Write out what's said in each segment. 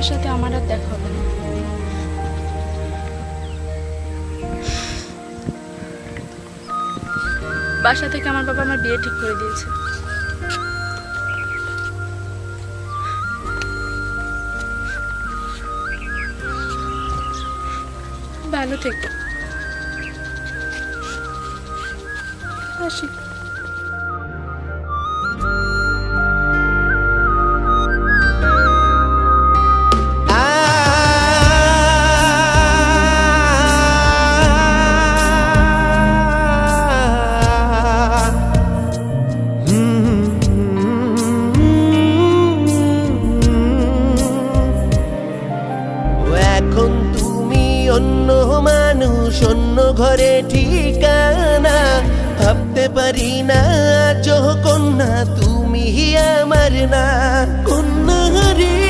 তোমার সাথে আমার আর দেখা হবে না। বাসা থেকে আমার বাবা আমার বিয়ে ঠিক করে দিয়েছে। ভালো থেকো। আসি। ঘরে ঠিকানা ভাবতে পারি না চোখ কন্যা তুমি আমার না। কন্যা রে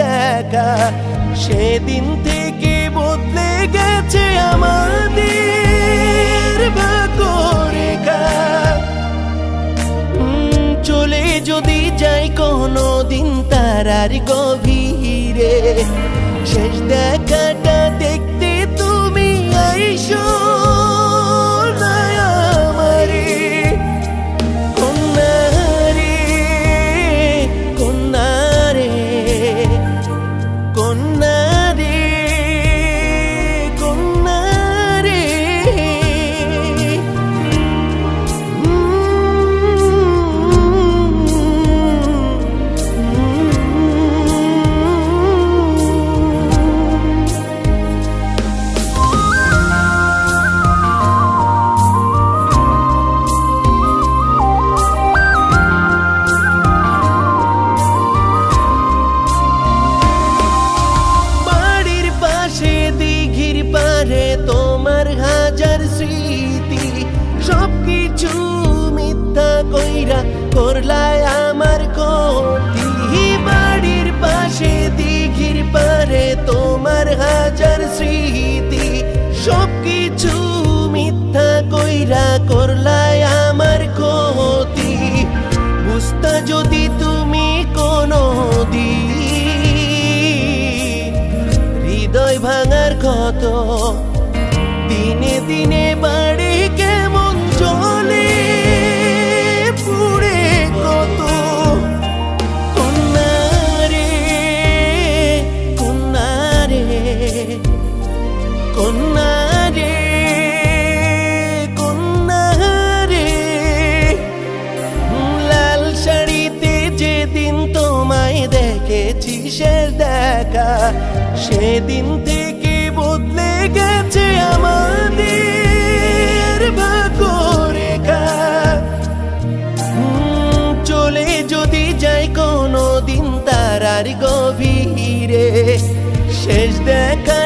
দেখা। সেদিন থেকে বদলে গেছে আমাদের চলে যদি যাই কোনো দিন তারার গভীরে, শেষ দেখাটা দেখতে তুমি আইসো। করলায় আমার ক্ষতি বাড়ির পাশে দিঘির পারে তোমার হাজার স্মৃতি, সবকিছু মিথ্যা কইরা করলায় আমার ক্ষতি। বুঝতা যদি তুমি কোনো দিন হৃদয় ভাঙার কত দিনে দিনে কিসের দেখা। সেদিন থেকে বদলে গেছে আমাদের ভাগ্যরেখা। চলে যদি যাই কোনো দিন তার আর গভীরে, শেষ দেখা